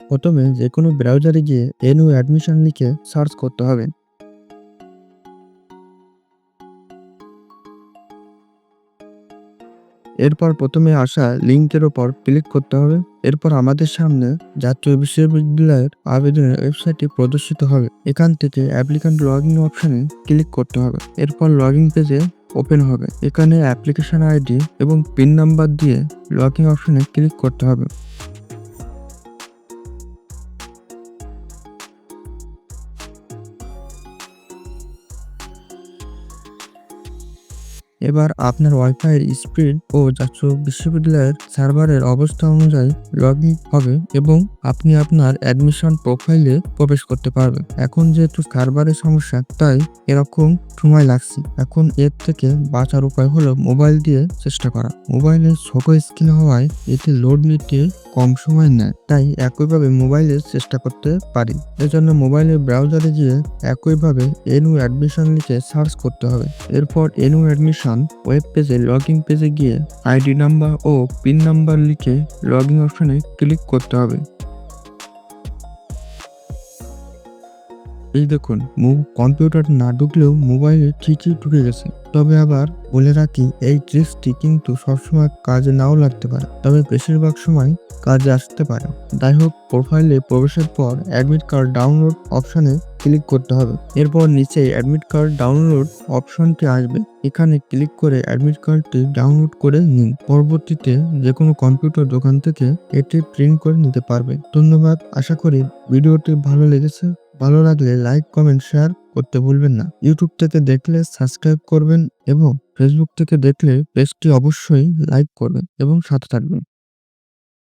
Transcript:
প্রথমে যে কোনো ব্রাউজারে গিয়ে এনইউ অ্যাডমিশন লিখে সার্চ করতে হবে। এরপর প্রথমে আসা লিঙ্কের ওপর ক্লিক করতে হবে। এরপর আমাদের সামনে জাতীয় বিশ্ববিদ্যালয়ের আবেদনের ওয়েবসাইটটি প্রদর্শিত হবে। এখান থেকে অ্যাপ্লিক্যান্ট লগ ইন অপশানে ক্লিক করতে হবে। এরপর লগ ইন পেজে ওপেন হবে। এখানে অ্যাপ্লিকেশন আইডি এবং পিন নাম্বার দিয়ে লগ ইন অপশানে ক্লিক করতে হবে। এবার আপনার ওয়াইফাইয়ের স্পিড ও জাতীয় বিশ্ববিদ্যালয়ের সার্ভারের অবস্থা অনুযায়ী লগ ইন হবে এবং আপনি আপনার অ্যাডমিশন প্রোফাইলে প্রবেশ করতে পারবেন। এখন যেহেতু সার্ভারের সমস্যা, তাই এরকম সময় লাগছে। এখন এর থেকে বাঁচার উপায় হলো মোবাইল দিয়ে চেষ্টা করা। মোবাইলে ছোট স্ক্রিন হওয়ায় এতে লোড নিতে কম সময় নেয়, তাই একইভাবে মোবাইলে চেষ্টা করতে পারি। এজন্য মোবাইলের ব্রাউজারে গিয়ে একইভাবে এনু অ্যাডমিশন লিখে সার্চ করতে হবে। এরপর এনু অ্যাডমিশন, ওয়েব পেজে লগ ইন পেজে গিয়ে আইডি নাম্বার ও পিন নাম্বার লিখে লগ ইন অপশনে ক্লিক করতে হবে। এই দেখুন কম্পিউটার না ঢুকলেও মোবাইলে ঠিকই ঢুকে গেছে। তবে আবার বলে রাখি, এই ট্রিক্সটি কিন্তু সবসময় কাজে নাও লাগতে পারে। তবে বেশিরভাগ সময় কাজে আসতে পারে। যাই হোক প্রোফাইলে প্রবেশের পর অ্যাডমিট কার্ড ডাউনলোড অপশানে ক্লিক করতে হবে। এরপর নিচে অ্যাডমিট কার্ড ডাউনলোড অপশনটি আসবে। এখানে ক্লিক করে অ্যাডমিট কার্ডটি ডাউনলোড করে নিন। পরবর্তীতে যে কোনো কম্পিউটার দোকান থেকে এটি প্রিন্ট করে নিতে পারবে। ধন্যবাদ। আশা করি ভিডিওটি ভালো লেগেছে। ভালো লাগলে লাইক, কমেন্ট, শেয়ার করতে ভুলবেন না। ইউটিউব থেকে দেখলে সাবস্ক্রাইব করবেন এবং ফেসবুক থেকে দেখলে পেজটি অবশ্যই লাইক করবেন এবং সাথে থাকবেন।